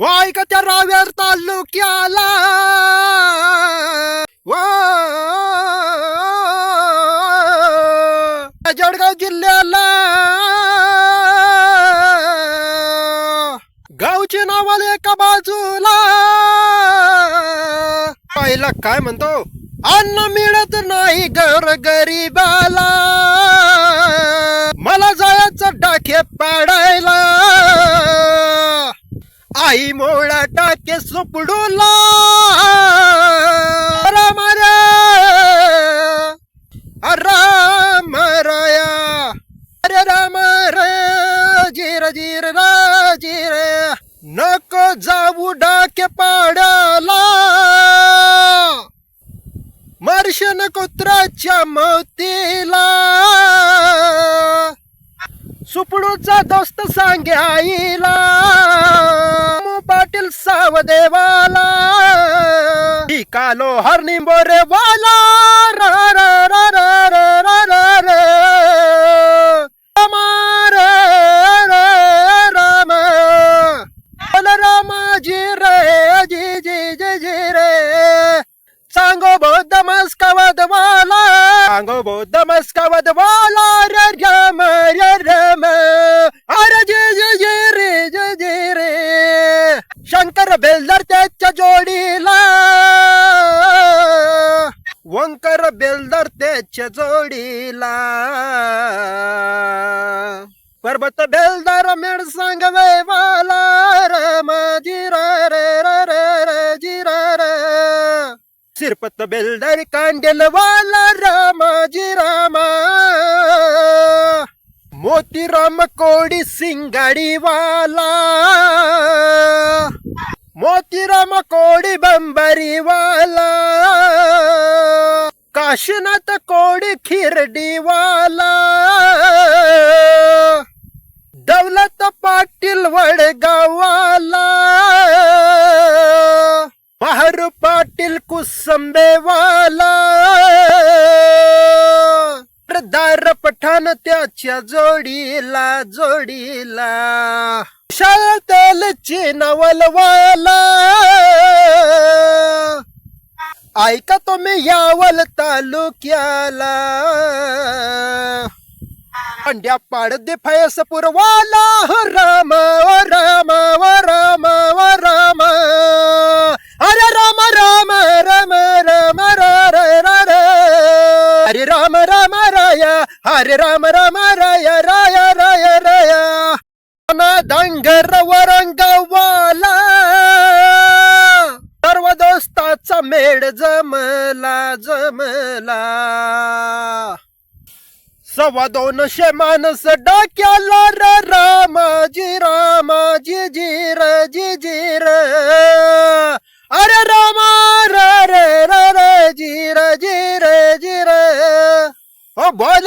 Y त्या रावेर तालुक्याला. वा. जळगाव जिल्ह्याला. गावचे नावाला एका बाजूला. पाहिला काय म्हणतो? अन्न मिळत नाही घर गरीबाला. मला जायचं डाक सुपडूला राम रे राम राया. अरे राम रे. जीर जीर रा जिर. नको जाऊ डाके पाडाला. मर्शन कुत्राच्या मोतीला. सुपडूचा दोस्त सांगे निकालो कालो हर निंबोरे वाला रा रा रा रा रा रा रा रा. राम रे रे राम। रे जी जी जी जी रे। सांगो बौद्ध मस्कवद वाला सांगो बौद्ध मस्कवद वाला रे राम रे राम अरे जे जे जे रे जे जे रे। शंकर बेलदर त्याच्या जोडीला वंकर बेलदर त्याच्या जोडीला. पर्वत बेलदार मेड सांग वाला रम जिरा रे रे रे रे जिरा रे सिरपत बेलदार कांडेल वाला रामा मोतीराम कोडी सिंगाडी वाला मोतीराम कोडी बंबरी वाला काशीनाथ कोडी खिरडी वाला दौलत पाटील वडगावाला. बहारू पाटील कुसंबेवाला. दार पठाण त्याच्या जोडीला जोडीला. शाळतेल चिनवलवाला ऐका तुम्ही यावल तालुक्याला. अंड्या पाडदे फयस पुरवाला. हो राम ओ राम ओ राम ओ राम. अरे राम राम राम राम रा रा रा अरे राम राम राया. हरे राम राम राया. नावाचा मेड जमला जमला. सव्वा दोनशे माणस डाक्याला रामाजी रामाजी जिर जी र अरे रामा र जीर जीर जीर हो बोल